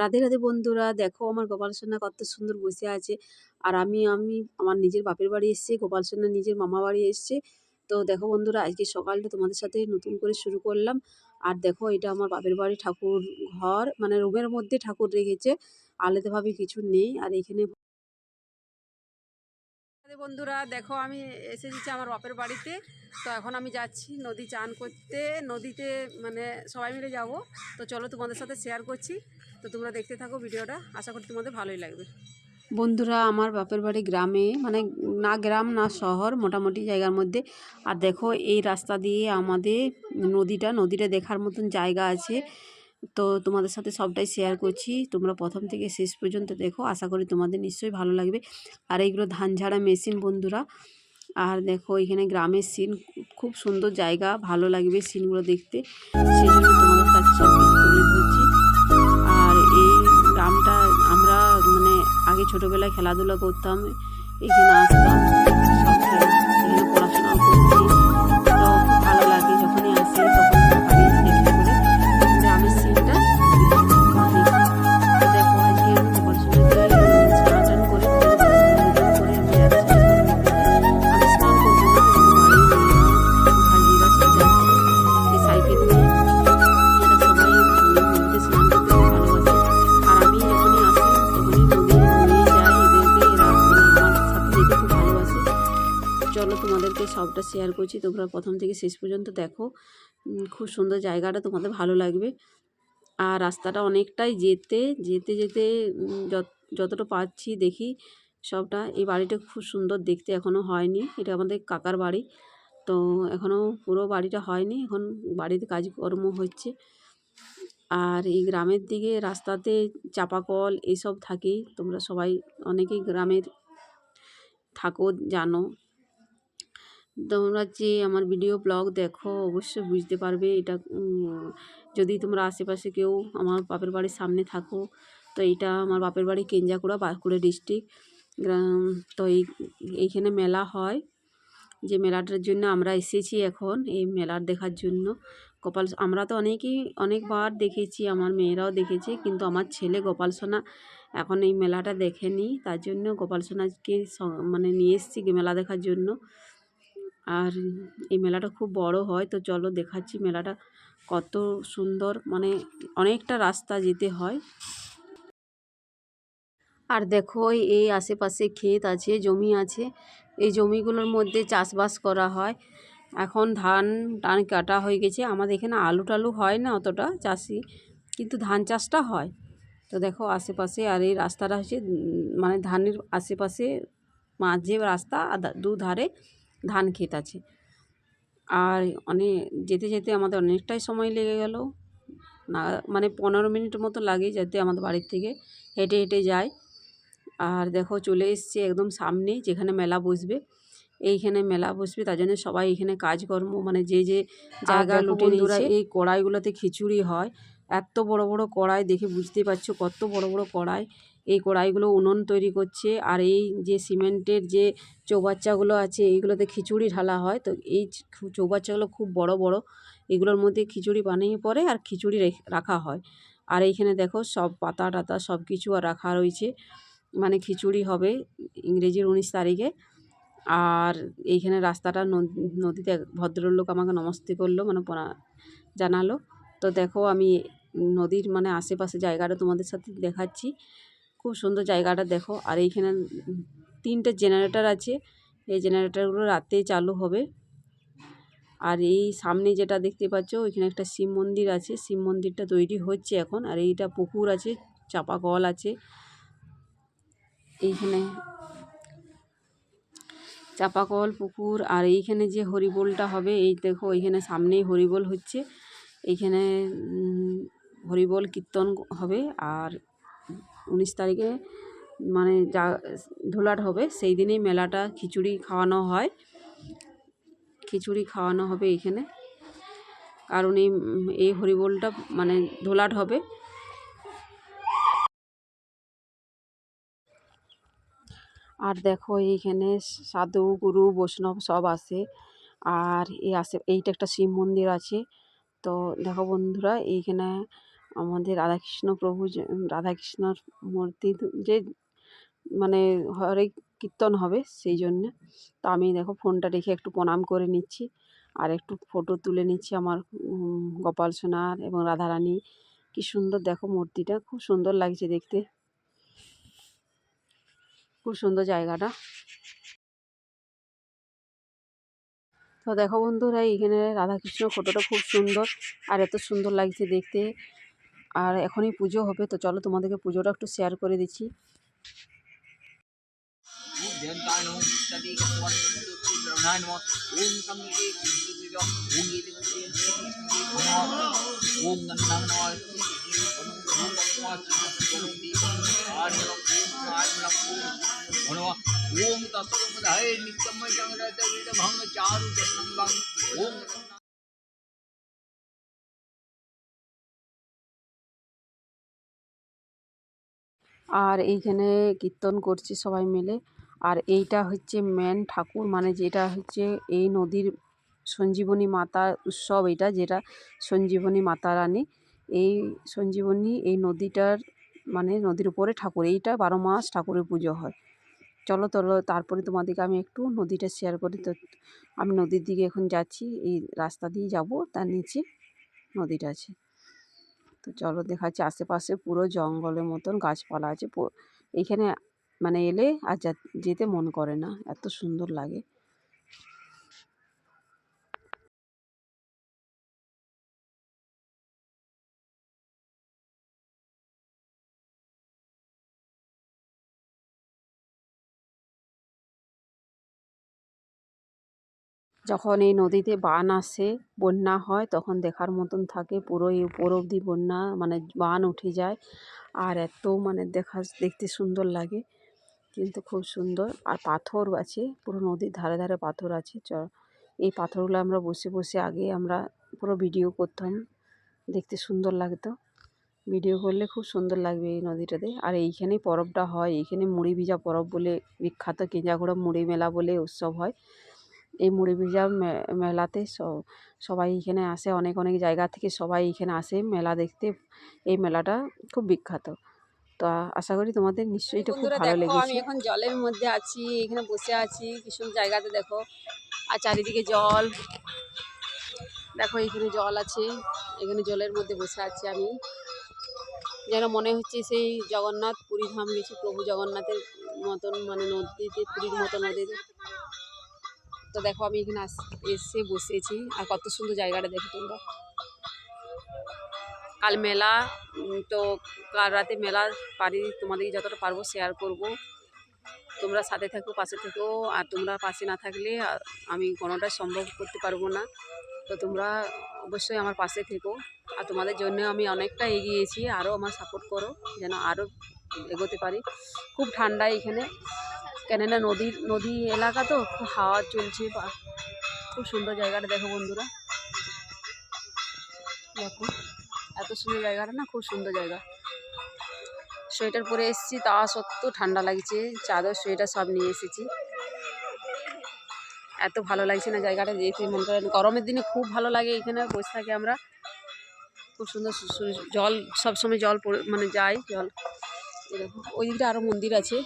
রাধে রাধে বন্ধুরা, দেখো আমার গোপাল সোনা কত সুন্দর বসে আছে। আর আমি আমি আমার নিজের বাপের বাড়ি এসেছি, গোপাল সোনা নিজের মামা বাড়ি এসছে। তো দেখো বন্ধুরা, আজকে সকালটা তোমাদের সাথে নতুন করে শুরু করলাম। আর দেখো এটা আমার বাপের বাড়ি ঠাকুর ঘর মানে রুমের মধ্যে ঠাকুর রেখেছে। আলাদাভাবে কিছু নেই, আর এখানে বন্ধুরা, দেখো আমি এসেছি আমার বাপের বাড়িতে। তো এখন আমি যাচ্ছি নদী চান করতে। নদীতে মানে সবাই মিলে যাব। তো চলো তোমাদের সাথে শেয়ার করছি। তো তোমরা দেখতে থাকো ভিডিওটা। আশা করি তোমাদের ভালোই লাগবে। বন্ধুরা, আমার বাপের বাড়ি গ্রামে মানে না গ্রাম, না শহর, মোটামুটি জায়গার মধ্যে। আর দেখো, এই রাস্তা দিয়ে আমাদের নদীটা নদীটা দেখার মতন জায়গা আছে। তো তোমাদের সাথে সবটাই শেয়ার করছি। তোমরা প্রথম থেকে শেষ পর্যন্ত দেখো। আশা করি তোমাদের নিশ্চয়ই ভালো লাগবে। আর এইগুলো ধান ঝাড়া মেশিন বন্ধুরা। আর দেখো এখানে গ্রামের সিন খুব সুন্দর জায়গা। ভালো লাগবে সিনগুলো দেখতে। তোমাদের সব কিছু আর এই গ্রামটা আমরা মানে আগে ছোটোবেলায় খেলাধুলা করতাম। এখানে আসতাম। শেয়ার করছি। তোমরা প্রথম থেকে শেষ পর্যন্ত দেখো। খুব সুন্দর জায়গাটা তোমাদের ভালো লাগবে। আর রাস্তাটা অনেকটাই যেতে যেতে যেতে যতটা পাচ্ছি দেখি সবটা। এই বাড়িটা খুব সুন্দর দেখতে এখনও হয়নি। এটা আমাদের কাকার বাড়ি। তো এখনও পুরো বাড়িটা হয়নি। এখন বাড়িতে কাজকর্ম হচ্ছে। আর এই গ্রামের দিকে রাস্তাতে চাপা কল এইসব থাকেই। তোমরা সবাই অনেকেই গ্রামের থাকো জানো। তোমরা যে আমার ভিডিও ব্লগ দেখো, অবশ্যই বুঝতে পারবে এটা যদি তোমরা আশেপাশে কেউ আমার বাপের বাড়ির সামনে থাকো, তো এটা আমার বাপের বাড়ি কেঞ্জাকুড়া বাঁকুড়া ডিস্ট্রিক্ট গ্রাম, তো এই, এইখানে মেলা হয়। যে মেলাটার জন্য আমরা এসেছি এখন, এই মেলার দেখার জন্য। গোপাল, আমরা তো অনেকেই, অনেকবার দেখেছি, আমার মেয়েরাও দেখেছে, কিন্তু আমার ছেলে গোপাল সোনা এখন এই মেলাটা দেখেনি। তার জন্য গোপাল সোনাকে মানে নিয়ে এসেছি মেলা দেখার জন্য। আর এই মেলাটা খুব বড় হয়, তো চলো দেখাচ্ছি মেলাটা কত সুন্দর মানে অনেকটা রাস্তা যেতে হয়। আর দেখো এই আশেপাশে ক্ষেত আছে, জমি আছে। এই জমিগুলোর মধ্যে চাষবাস করা হয়। এখন ধান টান কাটা হয়ে গেছে। আমাদের এখানে আলু টালু হয় না অতটা চাষি, কিন্তু ধান চাষটা হয়। তো দেখো, আশেপাশে আর এই রাস্তাটা হচ্ছে মানে ধানের আশেপাশে মাঝে রাস্তা আর দা- দুধারে ধান ক্ষেত আছে। আর অনেক যেতে যেতে আমাদের অনেকটাই সময় লেগে গেল। না মানে পনেরো মিনিট মতো লাগে যাতে আমাদের বাড়ির থেকে হেঁটে হেঁটে যায় আর দেখো চলে এসছে একদম সামনে যেখানে মেলা বসবে। এইখানে মেলা বসবে তার জন্য সবাই এখানে কাজকর্ম মানে যে যে জায়গা লুটে নিয়েছে এই কড়াইগুলোতে খিচুড়ি হয়। এত বড় বড় কড়াই দেখে বুঝতে পারছ কত বড় বড় কড়াই। এই কড়াইগুলো উনুন তৈরি করছে আর এই যে সিমেন্টের যে চৌবাচ্চাগুলো আছে, এইগুলোতে খিচুড়ি ঢালা হয়। তো এই চৌবাচ্চাগুলো খুব বড় বড়। এগুলোর মধ্যে খিচুড়ি বানিয়ে পরে আর খিচুড়ি রেখ- হয়। আর এইখানে দেখো সব পাতা টাতা সব কিছু আর রাখা রয়েছে। মানে খিচুড়ি হবে ইংরেজির উনিশ তারিখে। আর এইখানে রাস্তাটা নদ- নদীতে ভদ্রলোক আমাকে নমস্তে করল মানে জানালো। তো দেখো আমি নদীর মানে আশেপাশে জায়গাটা তোমাদের সাথে দেখাচ্ছি। খুব সুন্দর জায়গাটা দেখো। আর এইখানে তিনটে জেনারেটর আছে। এই জেনারেটরগুলো রাতে চালু হবে। আর এই সামনে যেটা দেখতে পাচ্ছ, ওইখানে একটা শিব মন্দির আছে। শিব মন্দিরটা তৈরি হচ্ছে এখন। আর এইটা পুকুর আছে, চাপা কল আছে। এইখানে চাপা কল, পুকুর, আর এইখানে যে হরিবোলটা হবে, এই দেখো, এইখানে সামনেই হরিবোল হচ্ছে। এইখানে হরিবোল কীর্তন হবে। আর উনিশ তারিখে মানে যা ধুলাট হবে, সেই দিনেই মেলাটা খিচুড়ি খাওয়ানো হয়। খিচুড়ি খাওয়ানো হবে এইখানে কারণ এই এই হরিবোলটা মানে ধুলাট হবে। আর দেখো এইখানে সাধু, গুরু, বৈষ্ণব সব আসে আর এই আসে এইটা একটা শিব মন্দির আছে। তো দেখো বন্ধুরা, এইখানে আমাদের রাধাকৃষ্ণ প্রভু যে রাধাকৃষ্ণর মূর্তি যে মানে হরে কীর্তন হবে সেই জন্যে। তো আমি দেখো ফোনটা রেখে একটু প্রণাম করে নিচ্ছি আর একটু ফটো তুলে নিচ্ছি আমার গোপাল সোনার এবং রাধারানী। কি সুন্দর দেখো মূর্তিটা, খুব সুন্দর লাগছে দেখতে। খুব সুন্দর জায়গাটা। তো দেখো বন্ধুরা, এইখানে রাধাকৃষ্ণ ফটোটা খুব সুন্দর আর এত সুন্দর লাগছে দেখতে। আর এখনই পুজো হবে তো চলো তোমাদেরকে পুজোটা একটু শেয়ার করে দিচ্ছি जयंताय नमः इत्यादि भगवान ब्रह्मणाय नमः ओम संगे ओम गीते ओम गन्नाम नमः ओम ओम तत्सदाय नित्यमय संग्रहते भंग चारु जन्म भंग ओम আর এইখানে কীর্তন করছি সবাই মিলে। আর এইটা হচ্ছে মেন ঠাকুর মানে যেটা হচ্ছে এই নদীর সঞ্জীবনী মাতা উৎসব এটা, যেটা সঞ্জীবনী মাতা রানী। এই সঞ্জীবনী, এই নদীটার মানে নদীর উপরে ঠাকুর, এইটা বারো মাস ঠাকুরের পুজো হয়। চলো চলো তারপরে তোমাদেরকে আমি একটু নদীটা শেয়ার করি। তো আমি নদীর দিকে এখন যাচ্ছি, এই রাস্তা দিয়ে যাব, তার নিচে নদীটা আছে। তো চলো দেখাচ্ছি। আশেপাশে পুরো জঙ্গলের মতন গাছপালা আছে। এইখানে মানে এলে আর যেতে মন করে না। এত সুন্দর লাগে। যখন এই নদীতে বান আসে, বন্যা হয়, তখন দেখার মতন থাকে পুরো এই উপর অবধি বন্যা মানে বান উঠে যায়। আর এত মানে দেখা, দেখতে সুন্দর লাগে, কিন্তু খুব সুন্দর। আর পাথর আছে, পুরো নদীর ধারে ধারে পাথর আছে। চ, এই পাথরগুলো আমরা বসে বসে আগে আমরা পুরো ভিডিও করতাম, দেখতে সুন্দর লাগতো। ভিডিও করলে খুব সুন্দর লাগবে এই নদীটাতে। আর এইখানেই পরবটা হয়, এইখানে মুড়ি ভিজা পরব বলে বিখ্যাত কেঞ্জাগড়া মুড়ি মেলা বলে উৎসব হয়। এই মুড়ি ভিজা মেলাতে সবাই এখানে আসে অনেক অনেক জায়গা থেকে সবাই এখানে আসে মেলা দেখতে। এই মেলাটা খুব বিখ্যাত। তো আশা করি তোমাদের নিশ্চয়ই এটা খুব ভালো দেখো আমি এখন জলের মধ্যে আছি এখানে বসে আছি কি সুন্দর জায়গাতে দেখো। আর চারিদিকে জল। দেখো এখানে জল আছে এখানে জলের মধ্যে বসে আছি আমি। যেন মনে হচ্ছে সেই জগন্নাথ পুরী ধাম গেছি প্রভু জগন্নাথের মতন মানে নদীতে পুরীর মতো নদীতে। তো দেখো আমি এখানে এসে বসেছি। আর কত সুন্দর জায়গাটা দেখো তোমরা। কাল মেলা তো কাল রাতে মেলা পারি তোমাদেরকে যতটা পারব শেয়ার করব। তোমরা সাথে থাকো, পাশে থেকো। আর তোমরা পাশে না থাকলে আমি কোনোটাই সম্ভব করতে পারব না। তো তোমরা অবশ্যই আমার পাশে থেকো। আর তোমাদের জন্য আমি অনেকটা এগিয়েছি। আরও আমার সাপোর্ট করো, যেন আরও এগোতে পারি। খুব ঠান্ডা এখানে। কেননা নদীর নদী এলাকা তো খুব হাওয়া চলছে বা খুব সুন্দর জায়গাটা দেখো বন্ধুরা। দেখো, এত সুন্দর জায়গাটা না, খুব সুন্দর জায়গা। সোয়েটার পরে এসেছি, তা সত্ত্বেও ঠান্ডা লাগছে, চাদর, সোয়েটার সব নিয়ে এসেছি। এত ভালো লাগছে না জায়গাটা যেতে মন করে না। গরমের দিনে খুব ভালো লাগে এখানে, বসে থাকি আমরা। খুব সুন্দর জল, সবসময় জল মানে যায় জল। এরকম ওই দিকটা আরও মন্দির আছে।